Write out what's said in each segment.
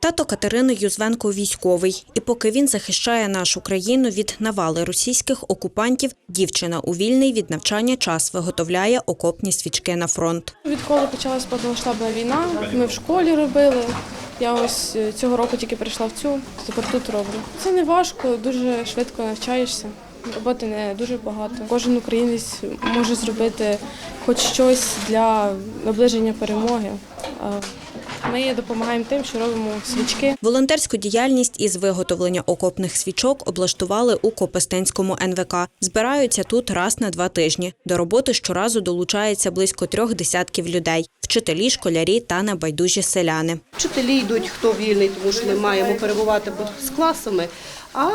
Тато Катерини Юзвенко військовий, і поки він захищає нашу країну від навали російських окупантів, дівчина у вільний від навчання час виготовляє окопні свічки на фронт. Відколи почалась повномасштабна війна, ми в школі робили. Я ось е, цього року тільки прийшла в цю, тут роблю. Це не важко, дуже швидко навчаєшся. Роботи не дуже багато. Кожен українець може зробити хоч щось для наближення перемоги. Ми допомагаємо тим, що робимо свічки. Волонтерську діяльність із виготовлення окопних свічок облаштували у Копестинському НВК. Збираються тут раз на два тижні. До роботи щоразу долучається близько трьох десятків людей: вчителі, школярі та небайдужі селяни. Вчителі йдуть, хто вільний, тому що ми маємо перебувати з класами. А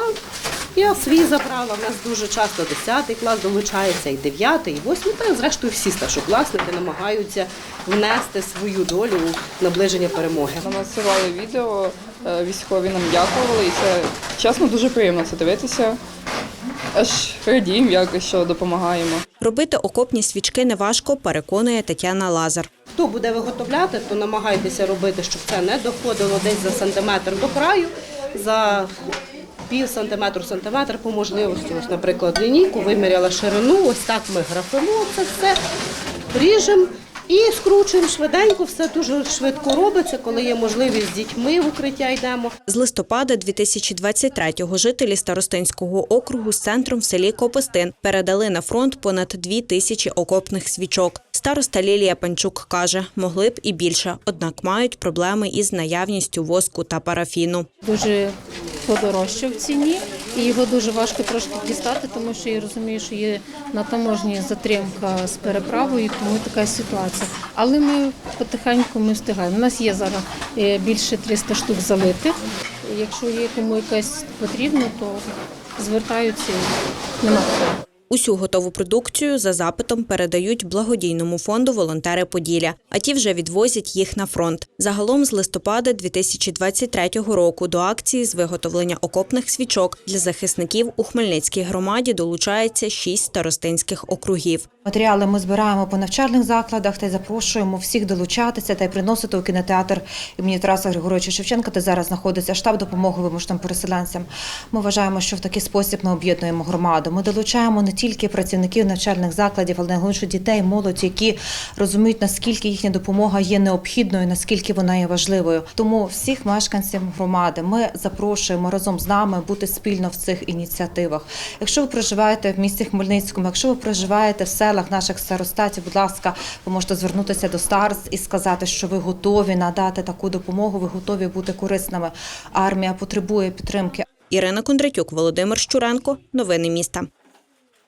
я свій забрала. У нас дуже часто 10 клас долучається, і 9, і 8, та зрештою всі старшокласники намагаються внести свою долю у наближення перемоги. Нам надсилали відео, е, військові нам дякували, і це чесно дуже приємно це дивитися. Аж радіємо якось, що допомагаємо. Робити окопні свічки неважко, переконує Тетяна Лазар. Хто буде виготовляти, то намагайтеся робити, щоб це не доходило десь за сантиметр до краю, за пів сантиметру, сантиметр по можливості. Ось, наприклад, лінійку виміряла ширину, ось так ми графимо це все, ріжемо і скручуємо швиденько, все дуже швидко робиться, коли є можливість з дітьми в укриття йдемо. З листопада 2023-го жителі Старостинського округу з центром в селі Копистин передали на фронт понад дві тисячі окопних свічок. Староста Лілія Панчук каже, могли б і більше, однак мають проблеми із наявністю воску та парафіну. дуже подорожчав в ціні, і його дуже важко трошки дістати, тому що я розумію, що є на таможні затримка з переправою, тому така ситуація. Але ми потихеньку ми встигаємо. У нас є зараз е, більше 300 штук залитих. Якщо є кому якась потрібна, то звертаються і нема питань. Усю готову продукцію за запитом передають благодійному фонду Волонтери Поділля, а ті вже відвозять їх на фронт. Загалом з листопада 2023 року до акції з виготовлення окопних свічок для захисників у Хмельницькій громаді долучається шість старостинських округів. Матеріали ми збираємо по навчальних закладах та й запрошуємо всіх долучатися та й приносити у кінотеатр імені Тараса Григоровича Шевченка, де зараз знаходиться штаб допомоги вимушеним переселенцям. Ми вважаємо, що в такий спосіб ми об'єднуємо громаду. Ми долучаємо не тільки працівників навчальних закладів, але найголовніше дітей, молодь, які розуміють, наскільки їхня допомога є необхідною, наскільки вона є важливою. Тому всіх мешканців громади ми запрошуємо разом з нами бути спільно в цих ініціативах. Якщо ви проживаєте в місті Хмельницькому, якщо ви проживаєте в селах наших старостатів, будь ласка, ви можете звернутися до старост і сказати, що ви готові надати таку допомогу, ви готові бути корисними. Армія потребує підтримки. Ірина Кондратюк, Володимир Щуренко. Новини міста.